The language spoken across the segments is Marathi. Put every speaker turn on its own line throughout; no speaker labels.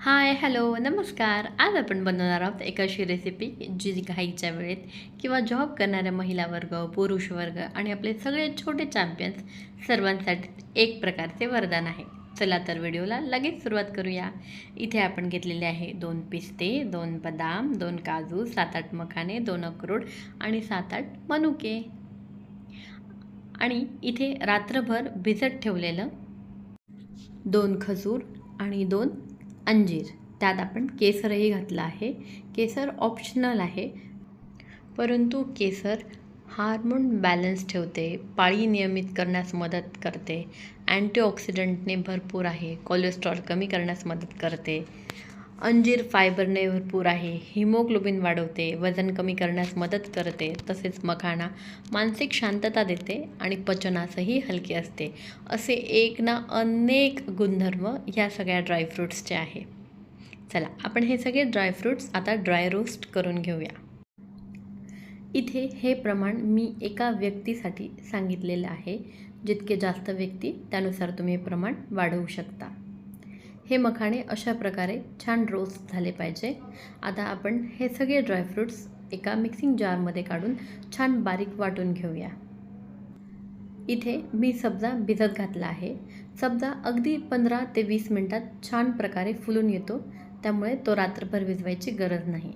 हाय हॅलो नमस्कार. आज आपण बनवणार आहोत एक अशी रेसिपी जी घाईच्या वेळेत किंवा जॉब करणाऱ्या महिला वर्ग पुरुष वर्ग आणि आपले सगळे छोटे चॅम्पियन्स सर्वांसाठी एक प्रकारचे वरदान आहे. चला तर व्हिडिओला लगेच सुरुवात करूया. इथे आपण घेतलेले आहे दोन पिस्ते दोन बदाम दोन काजू सात आठ मखाने दोन अक्रोड आणि सात आठ मनुके. आणि इथे रात्रभर भिजत ठेवलेलं दोन खजूर आणि दोन अंजीर. त्यात आपण केसरही घातलं आहे. केसर ऑप्शनल आहे. परंतु केसर हार्मोन बॅलन्स ठेवते. पाळी नियमित करण्यास मदत करते. अँटीऑक्सिडंटने भरपूर आहे. कोलेस्ट्रॉल कमी करण्यास मदत करते. अंजीर फायबरने भरपूर आहे. हिमोग्लोबिन वाढवते वजन कमी करण्यास मदत करते तसेच मखाणा मानसिक शांतता देते आणि पचनासही हलके असते. असे एक ना अनेक गुणधर्म ह्या सगळ्या ड्रायफ्रूट्सचे आहे. चला आपण हे सगळे ड्रायफ्रूट्स आता ड्राय रोस्ट करून घेऊया. इथे हे प्रमाण मी एका व्यक्तीसाठी सांगितलेलं आहे. जितके जास्त व्यक्ती त्यानुसार तुम्ही हे प्रमाण वाढवू शकता. हे मखाणे अशा प्रकारे छान रोस्ट झाले पाहिजे. आता आपण हे सगळे ड्रायफ्रूट्स एका मिक्सिंग जारमध्ये काढून छान बारीक वाटून घेऊया. इथे मी सब्जा भिजत घातला आहे. सब्जा अगदी पंधरा ते वीस मिनटात छान प्रकारे फुलून येतो. त्यामुळे तो रात्रभर भिजवायची गरज नाही.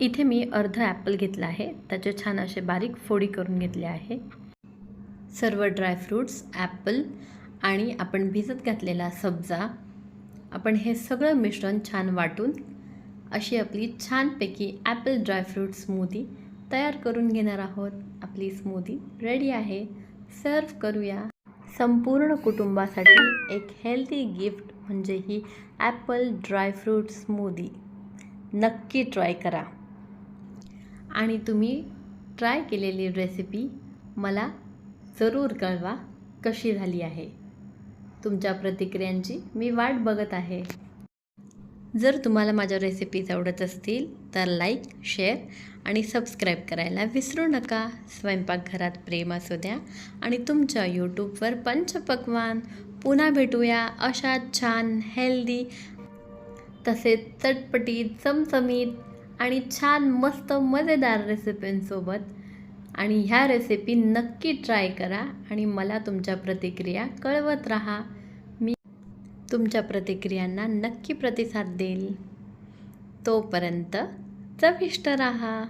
इथे मी अर्ध ॲपल घेतला आहे. त्याचे छान असे बारीक फोडी करून घेतले आहे. सर्व ड्रायफ्रूट्स ॲपल आणि आपण भिजत घातलेला सब्जा आपण हे सगळं मिश्रण छान वाटून अशी आपली छानपैकी ॲपल ड्रायफ्रूट स्मूदी तयार करून घेणार आहोत. आपली स्मूदी रेडी आहे. सर्व करूया. संपूर्ण कुटुंबासाठी एक हेल्दी गिफ्ट म्हणजे ही ॲपल ड्रायफ्रूट स्मूदी नक्की ट्राय करा. आणि तुम्ही ट्राय केलेली रेसिपी मला जरूर कळवा कशी झाली आहे. तुमच्या प्रतिक्रियांची मी वाट बघत आहे. जर तुम्हाला माझ्या रेसिपीज आवडत असतील तर लाईक शेअर आणि सबस्क्राईब करायला विसरू नका. स्वयंपाकघरात प्रेम असू द्या आणि तुमच्या यूट्यूबवर पंचपक्वान पुन्हा भेटूया अशा छान हेल्दी तसेच चटपटीत चमचमीत आणि छान मस्त मजेदार रेसिपींसोबत आणि ह्या रेसिपी नक्की ट्राय करा आणि मला तुमच्या प्रतिक्रिया कळवत राहा. मी तुमच्या प्रतिक्रियांना नक्की प्रतिसाद देईल. तोपर्यंत चविष्ट राहा.